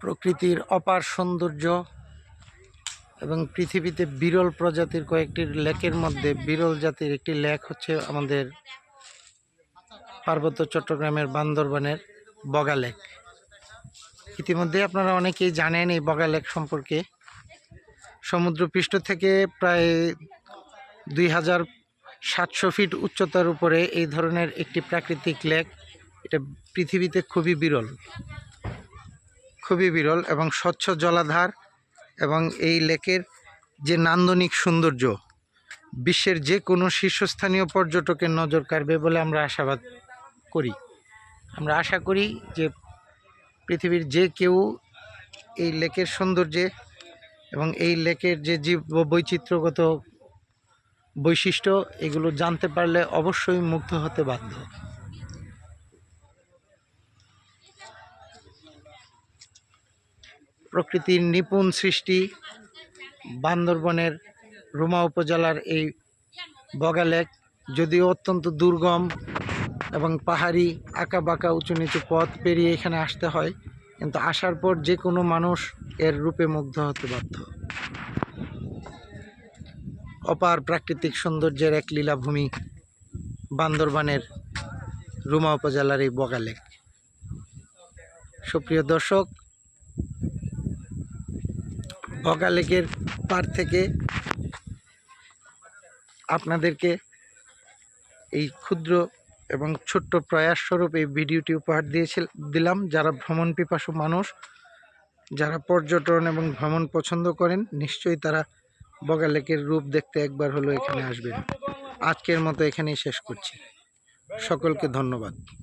প্রকৃতির অপার সৌন্দর্য এবং পৃথিবীতে বিরল প্রজাতির কয়েকটি লেকের মধ্যে বিরল জাতির একটি লেক হচ্ছে আমাদের পার্বত্য চট্টগ্রামের বান্দরবানের বগা লেক। ইতিমধ্যে আপনারা অনেকেই জানেন এই বগা লেক সম্পর্কে। সমুদ্রপৃষ্ঠ থেকে প্রায় দুই হাজার সাতশো ফিট উচ্চতার উপরে এই ধরনের একটি প্রাকৃতিক লেক এটা পৃথিবীতে খুবই বিরল। খুবই বিরল এবং স্বচ্ছ জলাধার এবং এই লেকের যে নান্দনিক সৌন্দর্য, বিশ্বের যে কোনো শীর্ষস্থানীয় পর্যটকের নজর কাড়বে বলে আমরা আশাবাদ করি। আমরা আশা করি যে পৃথিবীর যে কেউ এই লেকের সৌন্দর্যে এবং এই লেকের যে জীব বৈচিত্র্যগত বৈশিষ্ট্য, এগুলো জানতে পারলে অবশ্যই মুগ্ধ হতে বাধ্য। প্রকৃতির নিপুণ সৃষ্টি বান্দরবনের রুমা উপজেলার এই বগা লেক যদিও অত্যন্ত দুর্গম এবং পাহাড়ি আঁকা বাঁকা উঁচু নিচু পথ পেরিয়ে এখানে আসতে হয়, কিন্তু আসার পর যে কোনো মানুষ এর রূপে মুগ্ধ হতে বাধ্য। অপার প্রাকৃতিক সৌন্দর্যের এক লীলাভূমি বান্দরবানের রুমা উপজেলার এই বগা লেক। সুপ্রিয় দর্শক বগা লেকের পার থেকে আপনাদেরকে এই ক্ষুদ্র এবং ছোট্ট প্রয়াস স্বরূপ এই ভিডিওটি উপহার দিয়েছিল, দিলাম। যারা ভ্রমণ পিপাসু মানুষ, যারা পর্যটন এবং ভ্রমণ পছন্দ করেন, নিশ্চয়ই তারা বগা লেকের রূপ দেখতে একবার হলো এখানে আসবেন। আজকের মতো এখানেই শেষ করছি। সকলকে ধন্যবাদ।